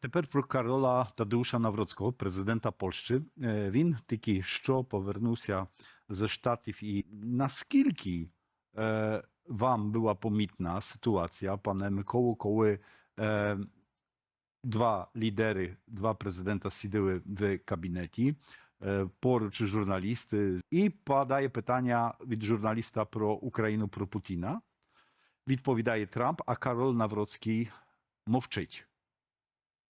Тепер про Карола Тадеуша Навроцького, президента Польщі. Е, Він тільки що повернувся ze Штатів. І наскільки е, вам була помітна ситуація, пане Миколу, коли е, два лідери, два президента сиділи в кабінеті, е, поруч журналісти, і падає питання від журналіста про Україну, про Путіна. Відповідає Трамп, а Карол Навроцький мовчить.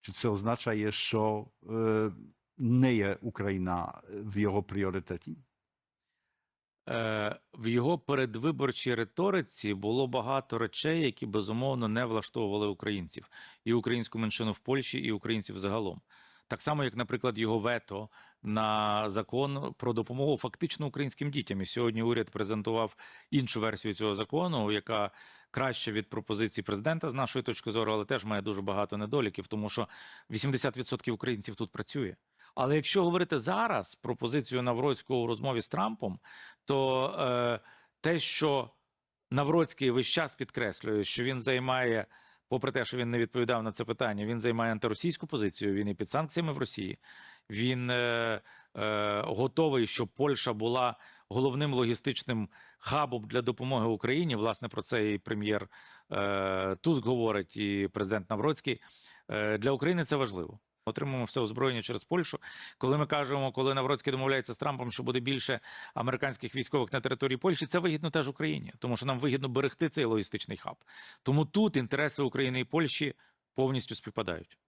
Чи це означає, що е, не є Україна в його пріоритеті? Е, в його передвиборчій риториці було багато речей, які безумовно не влаштовували українців, і українську меншину в Польщі, і українців загалом. Так само, як, наприклад, його вето на закон про допомогу фактично українським дітям. І сьогодні уряд презентував іншу версію цього закону, яка краща від пропозиції президента з нашої точки зору, але теж має дуже багато недоліків, тому що 80% українців тут працює. Але якщо говорити зараз про позицію Навроцького у розмові з Трампом, то е, те, що Навроцький весь час підкреслює, що він займає, попри те, що він не відповідав на це питання, він займає антиросійську позицію. Він і під санкціями в Росії. Він е, е, готовий, щоб Польща була головним логістичним хабом для допомоги Україні. Власне, про це і прем'єр е, Туск говорить, і президент Навроцький. Е, для України це важливо. Отримуємо все озброєння через Польщу. Коли ми кажемо, коли Навроцький домовляється з Трампом, що буде більше американських військових на території Польщі, це вигідно теж Україні, тому що нам вигідно берегти цей логістичний хаб. Тому тут інтереси України і Польщі повністю співпадають.